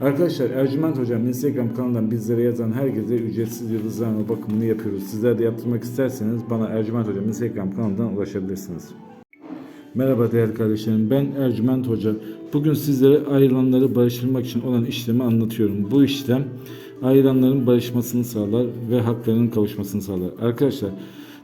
Arkadaşlar Ercüment Hocam Instagram kanalından bizlere yazan herkese ücretsiz yıldızlarma bakımını yapıyoruz. Sizler de yaptırmak isterseniz bana Ercüment Hocam Instagram kanalından ulaşabilirsiniz. Merhaba değerli kardeşlerim ben Ercüment Hoca. Bugün sizlere ayrılanları barıştırmak için olan işlemi anlatıyorum. Bu işlem ayrılanların barışmasını sağlar ve haklarının kavuşmasını sağlar. Arkadaşlar